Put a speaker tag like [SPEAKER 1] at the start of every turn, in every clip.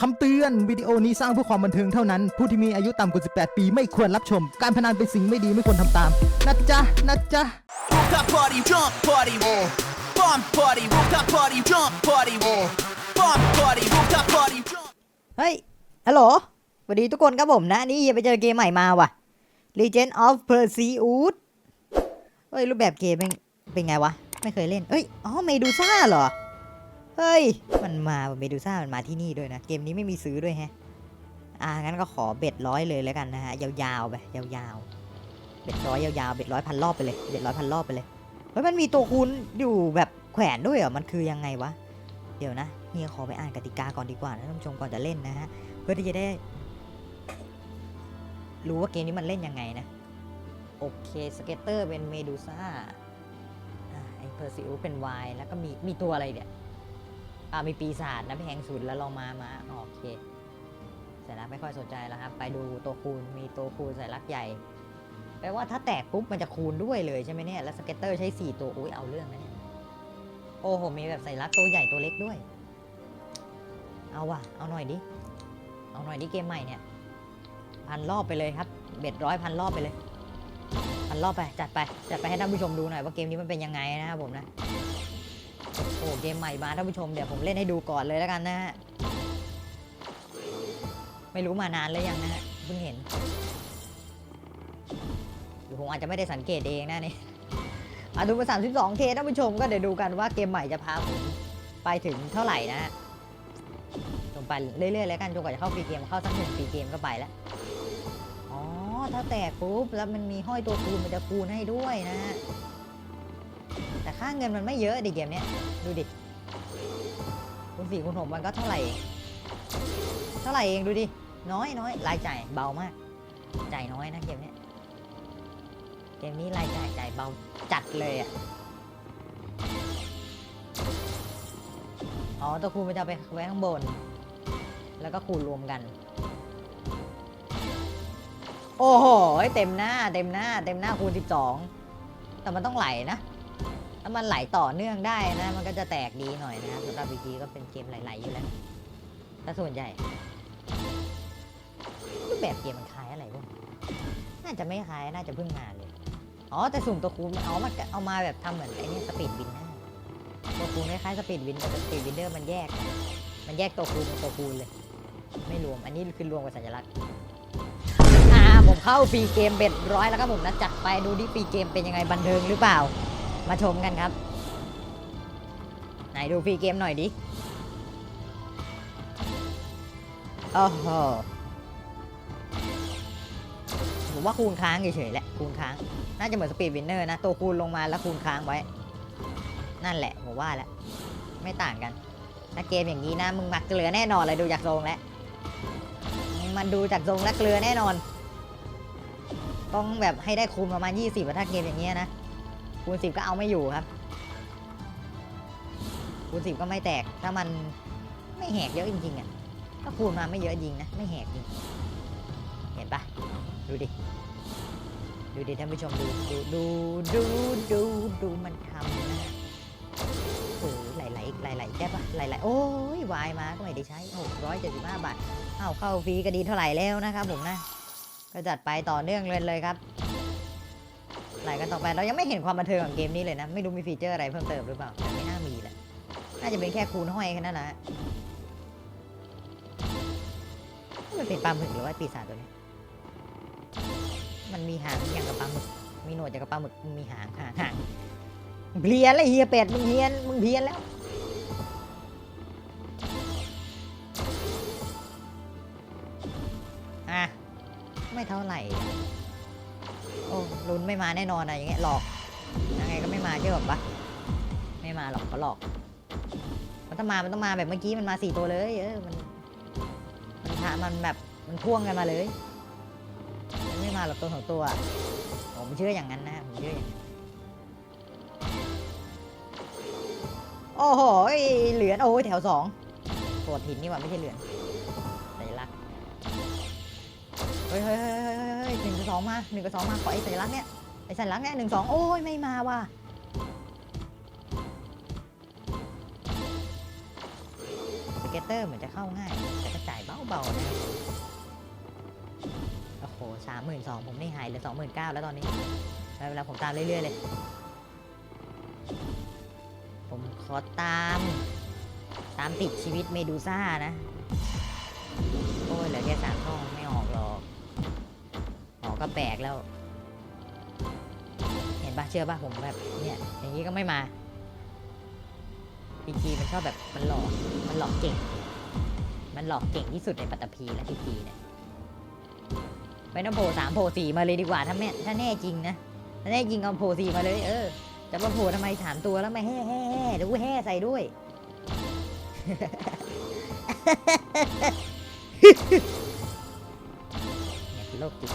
[SPEAKER 1] คำเตือนวิดีโอนี้สร้างเพื่อความบันเทิงเท่านั้น ผู้ที่มีอายุต่ำกว่า 18 ปีไม่ควรรับชม การพนันเป็นสิ่งไม่ดีไม่ควรทำตาม นะจ๊ะ นะจ๊ะ
[SPEAKER 2] Rooftop party, jump party, bomb party, rooftop party, jump party, bomb party, rooftop party, jump.
[SPEAKER 3] เฮ้ย ฮัลโหลสวัสดีทุกคนครับผมนะ นี่ไปเจอเกมใหม่มาว่ะ Legend of Perseus เฮ้ย รูปแบบเกมเป็นเป็นไงวะ ไม่เคยเล่น เอ้ย อ๋อ เมดูซ่าเหรอ เฮ้ย มันมาเมดูซ่ามันมาที่นี่ด้วยนะ เกมนี้ไม่มีซื้อด้วยแฮะ อ่า งั้นก็ขอเบ็ดร้อยเลยแล้วกันนะฮะ ยาวๆไป ยาวๆ เบ็ดร้อยยาวๆ เบ็ดร้อยพันรอบไปเลย เบ็ดร้อยพันรอบไปเลย เฮ้ย มันมีตัวคูณอยู่แบบแขวนด้วยเหรอ มันคือยังไงวะ เดี๋ยวนะเฮียขอไปอ่านกติกาก่อนดีกว่านะท่านผู้ชมก่อนจะเล่นนะฮะ เพื่อที่จะได้ รู้ว่าเกมนี้มันเล่นยังไงนะ โอเค สเก็ตเตอร์เป็นเมดูซ่าไอเพอร์ซิลเป็นวายแล้วก็มีมีตัวอะไรเนี่ย อ่ามีปีศาจนะแพงสุดแล้วเรามามาโอเคสายลักไม่ค่อยสนใจแล้วครับ ไปดูตัวคูณมีตัวคูณสายลักใหญ่แปลว่าถ้าแตกปุ๊บมันจะคูณด้วยเลยใช่ไหมเนี่ยแล้วสเก็ตเตอร์ใช้ 4 ตัวอุ้ยเอาเรื่องนะเนี่ยโอ้โหมีแบบสายลักตัวใหญ่ตัวเล็กด้วย เอาว่ะ เอาหน่อยดิเอาหน่อยดิเกมใหม่เนี่ยพันรอบไปเลยครับเบ็ดร้อยพันรอบไปเลยพันรอบไปจัดไปจัดไปให้ท่านผู้ชมดูหน่อยว่าเกมนี้มันเป็นยังไงนะครับผมนะ โอ้เกมใหม่มาท่านผู้ชมเดี๋ยวผมเล่นให้ดูก่อนเลยแล้วกันนะฮะ ไม่รู้มานานแล้วยังนะฮะเพิ่งเห็นหรือผมอาจจะไม่ได้สังเกตเองนะนี่อะดูมา32เทท่านผู้ชมก็เดี๋ยวดูกันว่าเกมใหม่จะพาผมไปถึงเท่าไหร่นะฮะจงไปเรื่อยๆแล้วกันจนกว่าจะเข้าฟรีเกมเข้าสักหนึ่งฟรีเกมก็ไปแล้วอ๋อถ้าแตกปุ๊บแล้วมันมีห้อยตัวคูณมันจะคูณให้ด้วยนะฮะ แต่ค่าเงินมันไม่เยอะดิเกมเนี้ยดูดิคูณสี่คูณหกมันก็เท่าไหร่ เท่าไหร่เองดูดิ น้อยน้อยรายจ่ายเบามาก จ่ายน้อยนะเกมเนี้ยเกมนี้รายจ่ายจ่ายเบาจัดเลยอะอ๋อตัวคูณมันจะไปไว้ข้างบน แล้วก็คูณรวมกัน โอ้โหเต็มหน้าเต็มหน้า เต็มหน้าคูณ 12 แต่มันต้องไหลนะ ถ้ามันไหลต่อเนื่องได้นะ มันก็จะแตกดีหน่อยนะสำหรับบีจีก็เป็นเกมไหลๆอยู่แล้วถ้าส่วนใหญ่รูปแบบเกมมันคล้ายอะไรพวกน่าจะไม่คล้ายน่าจะเพิ่งมาเลย อ๋อ แต่สุ่มตัวคูณมันเอามาเอามาแบบทำเหมือนไอ้นี่สปีดวินนะตัวคูณคล้ายๆสปีดวินแต่สปีดวินเดอร์มันแยก มันแยกตัวคูณเป็นตัวคูณเลย ไม่รวม อันนี้คือรวมกับสัญลักษณ์อ่าผมเข้าฟรีเกมเบ็ดร้อยแล้วครับผมนะจัดไปดูดิฟรีเกมเป็นยังไงบันเทิงหรือเปล่า มาชมกันครับ ไหนดูฟรีเกมหน่อยดิ โอ้โหผมว่าคูณค้างเฉยๆแหละคูณค้าง น่าจะเหมือนสปีดวินเนอร์นะ ตัวคูณลงมาแล้วคูณค้างไว้ นั่นแหละผมว่าแหละไม่ต่างกัน ถ้าเกมอย่างนี้นะ มึงมักเกลือแน่นอนเลยดูจากทรงแล้วมันดูจากทรงและเกลือแน่นอน ต้องแบบให้ได้คูณประมาณ 20อะถ้าเกมอย่างเงี้ยนะ คูณ10ก็เอาไม่อยู่ครับ คูณ10ก็ไม่แตก ถ้ามันไม่แหกเยอะจริงๆอะถ้าคูณมาไม่เยอะจริงนะ ไม่แหกจริง เห็นปะดูดิ ดูดิท่านผู้ชมดูดูดูดูดูดูมันทำนะโอ้หไหลไหลไหลไหลๆใช่ปะหลไหลๆโอ้ยวายมาก็ไม่ได้ใช้675บาท เอาเข้าฟรีก็ดีเท่าไหร่แล้วนะครับผมนะ ก็จัดไปต่อเนื่องเลยเลยครับ ไหลกันต่อไปเรายังไม่เห็นความบันเทิงของเกมนี้เลยนะ ไม่รู้มีฟีเจอร์อะไรเพิ่มเติมหรือเปล่าแต่ไม่น่ามีแหละน่าจะเป็นแค่คูณห้อยแค่นั้นแหละฮะมันเป็นปลาหมึกหรือว่าปีศาจตัวนี้มันมีหางอย่างกับปลาหมึก มีหนวดอย่างกับปลาหมึกมันมีหางหางหางเพี้ยนเลยเฮียเป็ดมึงเพี้ยนมึงเพี้ยนแล้วอะไม่เท่าไหร่ โอ้ลุ้นไม่มาแน่นอนอะอย่างเงี้ยหลอกยังไงก็ไม่มาเชื่อแบบปะไม่มาหรอกเขาหลอก มันต้องมา มันต้องมาแบบเมื่อกี้มันมาสี่ตัวเลยเออมันมันพามันแบบมันพ่วงกันมาเลยมันไม่มาหรอกตัวสองตัวอะผมเชื่ออย่างนั้นนะผมเชื่ออย่างนั้นโอ้โหเหลือนโอ้ยแถวสองตัวถินนี่ว่าไม่ใช่เหลือนสัญลักษณ์เฮ้ยเฮ้ย สองมาหนึ่งกับสองมาขอไอ้สัญลักษณ์เนี่ยไอ้สัญลักษณ์เนี่ยหนึ่งสองโอ้ยไม่มาว่ะสเก็ตเตอร์เหมือนจะเข้าง่าย แต่ก็จ่ายเบาๆนะโอ้โหสามหมื่นสองผมนี่หายเหลือสองหมื่นเก้าแล้วตอนนี้ไม่เป็นไรผมตามเรื่อยๆเลย ผมขอตามตามติดชีวิตเมดูซ่านะ โอ้ยเหลือแค่สามช่องไม่ออกหรอก ก็แปลกแล้ว เห็นปะเชื่อปะผมแบบเนี่ยอย่างนี้ก็ไม่มาพีจีมันชอบแบบมันหลอกมันหลอกเก่ง มันหลอกเก่งที่สุดในปัตตภีและพีจีเนี่ยไปน้ำโผสามโผสี่มาเลยดีกว่าถ้าแม่ถ้าแน่จริงนะถ้าแน่จริงเอาโผสี่มาเลยเออจะมาโผล่ทำไมสามตัวแล้วไม่แห่แห่แห่เดี๋ยวกูแห่ใส่ด้วยเนี่ยคือโรคจิต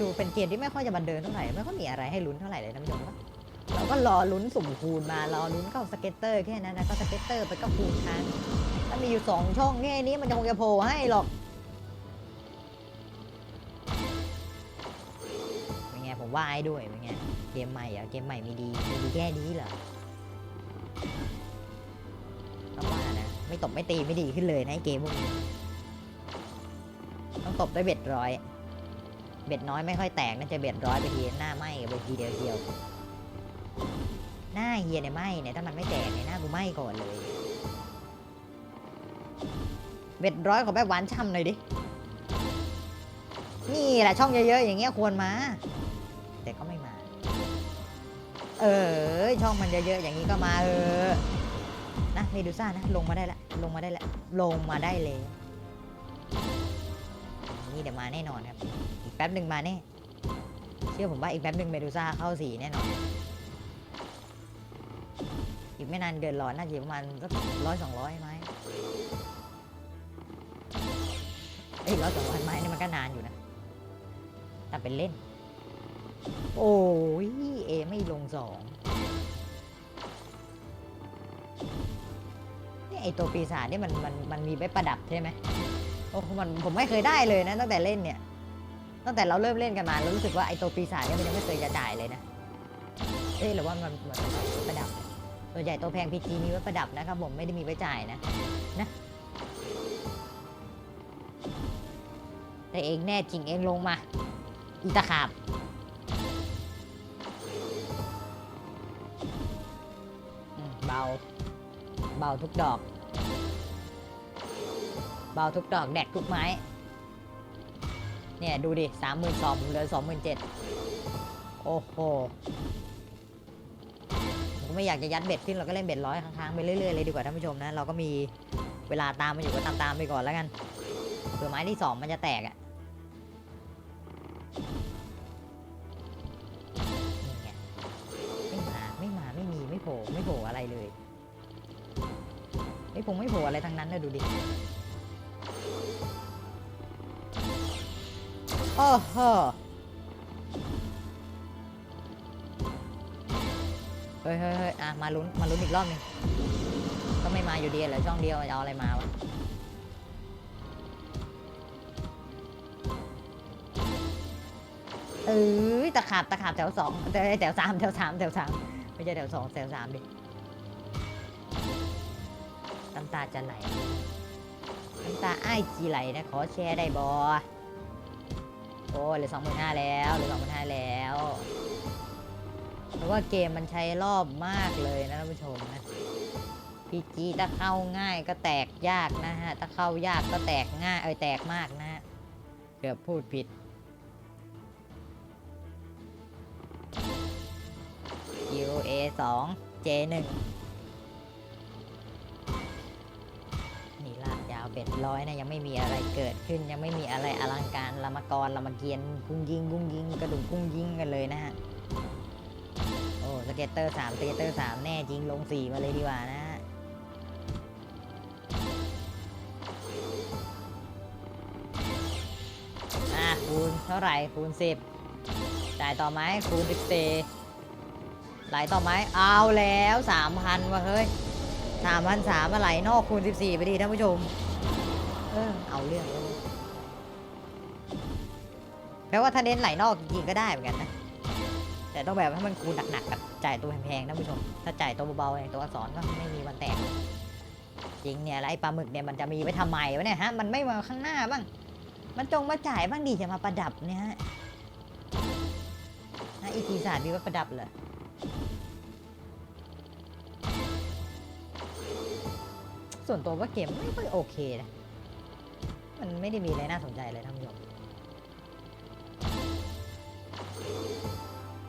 [SPEAKER 3] ดูเป็นเกมที่ไม่ค่อยจะบันเดินเท่าไหร่ไม่ค่อยมีอะไรให้ลุ้นเท่าไหร่เลยท่านผู้ชมครับเราก็รอลุ้นสุ่มคูณมารอลุ้นเข้าสเก็ตเตอร์แค่นั้นนะก็สเก็ตเตอร์ไปก็คูณทางถ้ามีอยู่สองช่องเนี่นี้มันจะคงจะโผล่ให้หรอกเป็นไงผมว่าไอ้ด้วยเป็นไงเกมใหม่เหรอะเกมใหม่มีดีมีดีแค่นี้เหรอต้องว่านะไม่ตบไม่ตีไม่ดีขึ้นเลยนะเกมพวกนี้ต้องตบด้วยเบ็ดร้อย เบ็ดน้อยไม่ค่อยแตกน่าจะเบ็ดร้อยไปทีหน้าไหมบไปทีเดียวเดียวหน้าเฮียเนี่ยไหมเนี่ยถ้ามันไม่แตกเนี่ยหน้ากูไหมก่อนเลย เบ็ดร้อยขอแบบหวานช่ำหน่อยดินี่แหละช่องเยอะๆอย่างเงี้ยควรมา แต่ก็ไม่มา เออช่องมันเยอะๆอย่างนี้ก็มาเออนะเมดูซ่านะลงมาได้ละลงมาได้ละลงมาได้เลยนี่เดี๋ยวมาแน่นอนครับ แป๊บหนึ่งมาแน่ เชื่อผมว่าอีกแป๊บหนึ่งเมดูซ่าเข้าสีแน่นอน อีกไม่นานเดือนร้อนน่าจะประมาณสักร้อยสองร้อยไหมเอ้ยร้อยสองร้อยไหมนี่มันก็นานอยู่นะ แต่เป็นเล่น โอ้ยเอไม่ลงสองนี่ไอตัวปีศาจนี่มันมันมันมีไว้ประดับใช่ไหมโอ้มันผมไม่เคยได้เลยนะตั้งแต่เล่นเนี่ย ตั้งแต่เราเริ่มเล่นกันมาเรารู้สึกว่าไอตัวปีศาจเนี่ยมันยังไม่เคยจะจ่ายเลยนะเอ้ยหรือว่ามันมันมันประดับนะส่วนใหญ่ตัวแพงพีจีมีไว้ประดับนะครับผมไม่ได้มีไว้จ่ายนะนะแต่เองแน่จริงเองลงมา อีตาขาบเบา เบาทุกดอก เบาทุกดอกแดกทุกไม้ เนี่ยดูดิสามหมื่นสองเหลือสองหมื่นเจ็ดโอ้โหผมก็ไม่อยากจะยัดเบ็ดขึ้นเราก็เล่นเบ็ดร้อยค้างๆไปเรื่อยๆเลยดีกว่าท่านผู้ชมนะเราก็มีเวลาตามมาอยู่ก็ตามๆไปก่อนแล้วกันเผื่อไม้ที่สองมันจะแตกอะ่ะไม่มาไม่มาไม่มีไม่โผล่ไม่โผล่อะไรเลยไม่ผงไม่โผล่อะไรทั้งนั้นเลยดูดิ อ้โหเฮ้ยเฮ้ยเฮ้ยอะ มาลุ้น มาลุ้นอีกรอบหนึง ก็ไม่มาอยู่ดีเหรอช่องเดียวจะเอาอะไรมาวะเออตะขาบตะขาบแถวสองแถวสามแถวสามแถวสามไม่ใช่แถวสองแถวสามดิน้ำตาจะไหลน้ำตาไอ้ายจีไหลนะ ขอแชร์ได้บอ โอ้ยเหลือสองหมื่นห้าแล้วเหลือสองหมื่นห้าแล้วเพราะว่าเกมมันใช้รอบมากเลยนะท่านผู้ชมนะพีจีถ้าเข้าง่ายก็แตกยากนะฮะ ถ้าเข้ายากก็แตกง่ายเอ้ยแตกมากนะฮะ เกือบพูดผิด UA 2 J 1นี่ง เป็ดร้อยนะยังไม่มีอะไรเกิดขึ้น ยังไม่มีอะไรอลังการลามกรลามเกียรกุ้งยิงกุ้งยิงกระดุมกุ้งยิงกันเลยนะฮะโอ้สเก็ตเตอร์สามสเก็ตเตอร์สามแน่จริงลงสี่มาเลยดีกว่านะฮะอะคูณเท่าไหร่คูณสิบจ่ายต่อไหมคูณสิบสี่ไหลต่อไหมเอาแล้วสามพันวะเฮ้ยสามพันสามมาไหลนอกคูณสิบสี่ไปดีท่านผู้ชม เออเอาเรื่องแล้วแปลว่าถ้าเน้นไหลนอกจริงๆก็ได้เหมือนกันนะ แต่ต้องแบบให้มันคูณหนักๆกับจ่ายตัวแพงๆนะผู้ชม ถ้าจ่ายตัวเบาๆอย่างตัวอักษรก็ไม่มีวันแตก จริงเนี่ยแล้วไอปลาหมึกเนี่ยมันจะมีไว้ทำไมวะเนี่ยฮะ มันไม่มาข้างหน้าบ้าง มันจงมาจ่ายบ้างดีจะมาประดับเนี่ยฮะนะอีปีศาจมีไว้ประดับเหรอส่วนตัวว่าเกมไม่ค่อยโอเคนะ มันไม่ได้มีอะไรน่าสนใจเลยท่านผู้ชม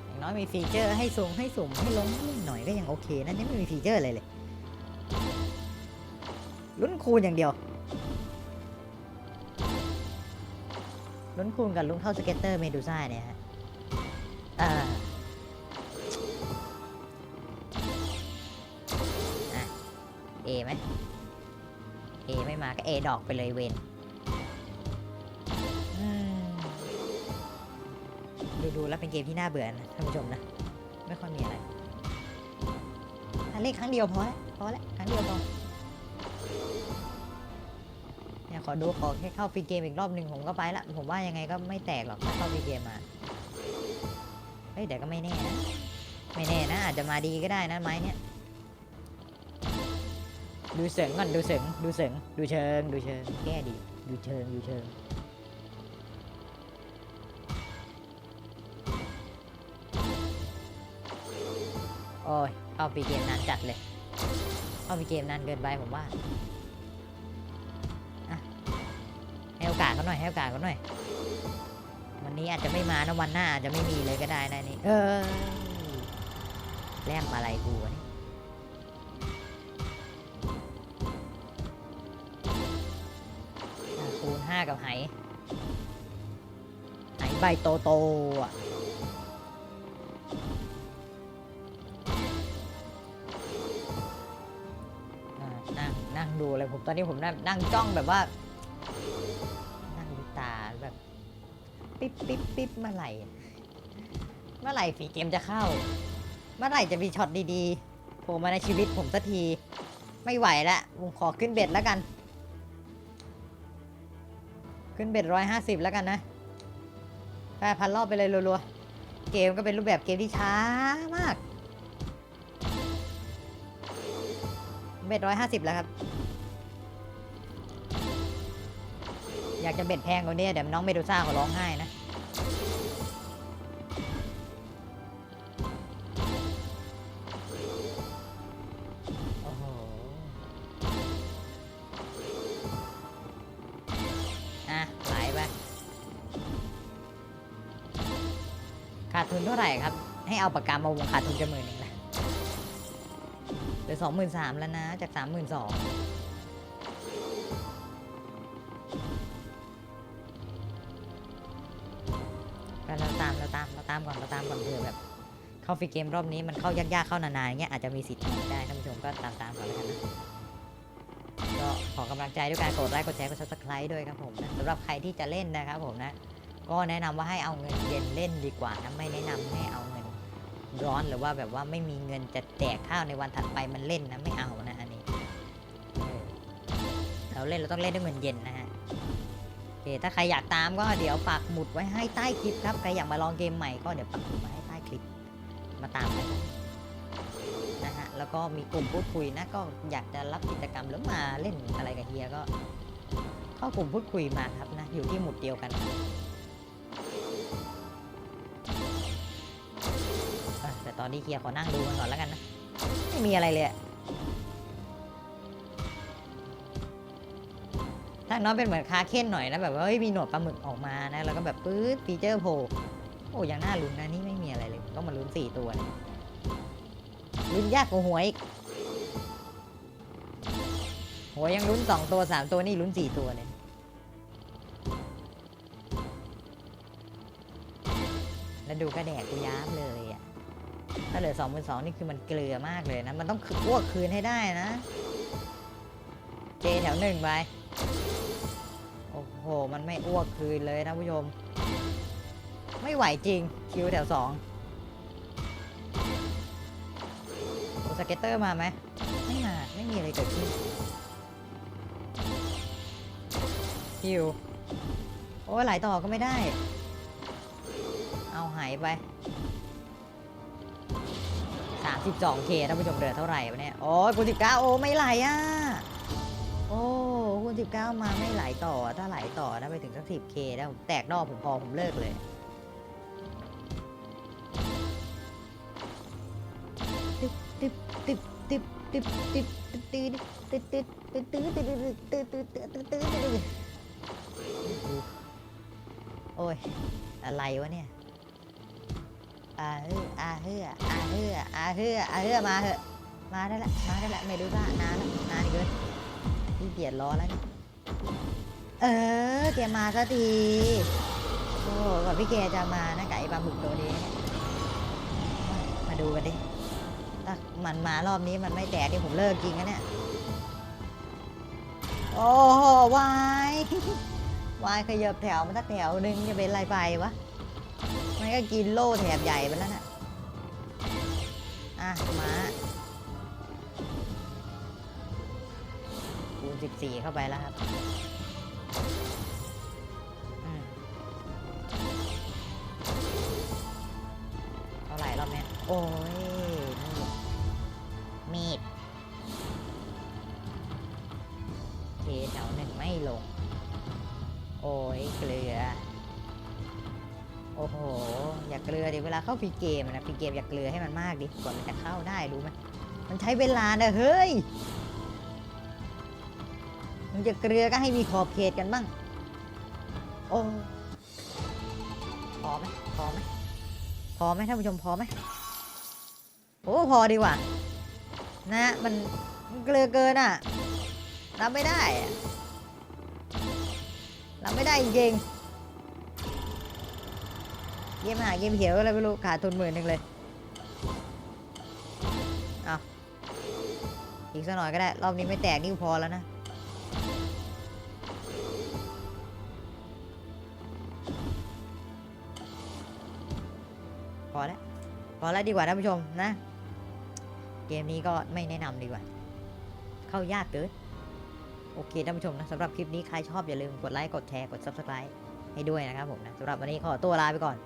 [SPEAKER 3] อย่างน้อยมีฟีเจอร์ให้สูงให้สุ่มให้ลงนิดหน่อยก็ยังโอเคนะนี่ไม่มีฟีเจอร์อะไรเลยลุ้นคูณอย่างเดียวลุ้นคูณกับลุ้นเข้าสเก็ตเตอร์เมดูซ่าเนี่ยฮะอ่าอะเอไหมเอไม่มาก็เอดอกไปเลยเวน ดูดูๆแล้วเป็นเกมที่น่าเบื่อนะท่านผู้ชมนะ ไม่ค่อยมีอะไรอะเล่นครั้งเดียวพอแล้วพอแล้วครั้งเดียวพอเนี่ยขอดูขอแค่เข้าฟรีเกมอีกรอบหนึ่งผมก็ไปละผมว่ายังไงก็ไม่แตกหรอกถ้าเข้าฟรีเกมมาเฮ้ยแต่ก็ไม่แน่นะไม่แน่นะอาจจะมาดีก็ได้นะไม้เนี่ยดูเสริงก่อนดูเสริงดูเสริงดูเชิงดูเชิงแก้ดีดูเชิงดูเชิง อ้ยเข้าฟรีเกมนานจัดเลยเข้าฟรีเกมนานเกินไปผมว่าให้โอกาสเขาหน่อยให้โอกาสเขาหน่อย วันนี้อาจจะไม่มานะวันหน้าอาจจะไม่มีเลยก็ได้นะนี่เออแลมอะไรกูวนี่คูณห้ากับไหไหใบโตโตอะ ดูเลยผมตอนนี้ผมนั่งนั่งจ้องแบบว่า นั่งดูตาแบบ ปิ๊บปิ๊บปิ๊บเมื่อไหร่ เมื่อไหร่ฝีเกมจะเข้า เมื่อไหร่จะมีช็อตดีๆโผล่มาในชีวิตผมสักที ไม่ไหวแล้วผมขอขึ้นเบ็ดแล้วกัน ขึ้นเบ็ดร้อยห้าสิบแล้วกันนะแปดพันรอบไปเลยรัวๆ เกมก็เป็นรูปแบบเกมที่ช้ามากเบ็ดร้อยห้าสิบแล้วครับ อยากจะเบ็ดแพงกว่านี้เดี๋ยวน้องเมดูซ่าเขาร้องไห้นะ โอ้โห อะไหลไป ขาดทุนเท่าไหร่ครับ ให้เอาปากกามาวงขาดทุนจะหมื่นหนึ่งละเหลือสองหมื่นสามแล้วนะ จากสามหมื่นสอง เราตามเราตามก่อนเราตามก่อนเผื่อแบบเข้าฟรีเกมรอบนี้มันเข้ายากๆเข้านานๆอย่างเงี้ยอาจจะมีสิทธิ์ได้ท่านผู้ชมก็ตามตามก่อนแล้วกันนะก็ขอกำลังใจด้วยการกดไลค์กดแชร์กด subscribe ด้วยครับผมนะสำหรับใครที่จะเล่นนะครับผมนะ ก็แนะนำว่าให้เอาเงินเย็นเล่นดีกว่านะไม่แนะนำให้เอาเงินร้อนหรือว่าแบบว่าไม่มีเงินจะแจกข้าวในวันถัดไปมันเล่นนะไม่เอานะอันนี้เราเล่นเราต้องเล่นด้วยเงินเย็นนะฮะ เคถ้าใครอยากตามก็เดี๋ยวปักหมุดไว้ให้ใต้คลิปครับ ใครอยากมาลองเกมใหม่ก็เดี๋ยวปักหมุดมาให้ใต้คลิป มาตามกันนะฮะ แล้วก็มีกลุ่มพูดคุยนะ ก็อยากจะรับกิจกรรมหรือมาเล่นอะไรกับเฮียก็ เข้ากลุ่มพูดคุยมาครับนะ อยู่ที่หมุดเดียวกันแต่ตอนนี้เฮียขอนั่งดูมันก่อนแล้วกันนะ ไม่มีอะไรเลย ถ้าน้องเป็นเหมือนคาเค้นหน่อยนะแบบว่าเฮ้ยมีหนวดปลาหมึกออกมานะแล้วก็แบบปื๊ดฟีเจอร์โผล่โอ้ยังน่าลุ้นนะนี่ไม่มีอะไรเลยต้องมาลุ้นสี่ตัวลุ้นยากกว่าหวยอีกหวยยังลุ้นสองตัวสามตัวนี่ลุ้นสี่ตัวเลยแล้วดูกระแดกกูย้ามเลยอะถ้าเหลือสองเป็นสองนี่คือมันเกลือมากเลยนะ มันต้องอ้วกคืนให้ได้นะ เจแถวหนึ่งไป โอ้โห มันไม่อ้วกคืนเลยนะผู้ชม ไม่ไหวจริง คิวแถวสองสเก็ตเตอร์มาไหม ไม่มา ไม่มีอะไรเกิดขึ้นคิว โอ้ยไหลต่อก็ไม่ได้ เอาหายไป 32K ท่านผู้ชมเดือเท่าไหร่วะเนี่ย โอ้ยคุณ19โอ้ไม่ไหลอะ คุณ19มาไม่ไหลต่อ ถ้าไหลต่อนะไปถึงสัก 10K แล้วผมแตกนอกผมพอผมเลิกเลยตึ๊บตึ๊บตึ๊บตึ๊บตึ๊บตึ๊บตึ๊บตึ๊ดตึ๊ดตึ๊ดตึ๊ดตึ๊ดตึ๊ดตึ๊ดตึ๊ดตึ๊ดตึ๊ดตึ๊ดตึ๊ดตึ๊ดโอ้ย อะไรวะเนี่ยอาเฮืออาเฮืออาเฮืออาเฮืออาเฮือมาเถอะ มาได้ละ มาได้ละ ไม่ดูว่านานละนานเกิน พี่เบียดรอแล้ว เออแกมาสักที โอ้กว่าพี่แกจะมานะกับไอ้ปลาหมึกตัวนี้ มาดูกันดิ ถ้ามันมารอบนี้มันไม่แตกนี่ผมเลิกจริงนะเนี่ย โอ้โหวายวายขยับแถวมาสักแถวนึงจะเป็นไรไปวะ มันก็กินโล่แถบใหญ่ไปแล้วน่ะอะมา 14 เข้าไปแล้วครับเท่าไหร่รอบนี้โอ้ย มีด เคแถวหนึ่งไม่ลง โอ้ย เกลือ โอ้โห อย่าเกลือดิ เวลาเข้าปีเกมอะนะปีเกมอย่าเกลือให้มันมากดิ กว่ามันจะเข้าได้รู้ไหมมันใช้เวลานะเฮ้ย มึงจะเกลือก็ให้มีขอบเขตกันบ้าง โอ้พอไหมพอไหมพอไหมท่านผู้ชมพอไหมโอ้พอดีกว่า นะมันมันเกลือเกินอะรับไม่ได้อะรับไม่ได้จริงๆเกมหาเกมเขียวอะไรไม่รู้ขาดทุนหมื่นหนึ่งเลยเอาอีกสักหน่อยก็ได้ รอบนี้ไม่แตกนี่พอแล้วนะ อแล้วดีกว่าท่านผู้ชมนะ เกมนี้ก็ไม่แนะนำดีกว่า เข้ายากเกินโอเคท่านผู้ชมนะสำหรับคลิปนี้ใครชอบอย่าลืมกดไลค์กดแชร์กด Subscribe ให้ด้วยนะครับผมนะสำหรับวันนี้ขอตัวลาไปก่อน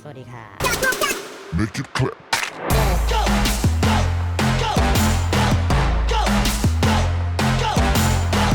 [SPEAKER 3] สวัสดีค่ะ
[SPEAKER 4] Make it clap.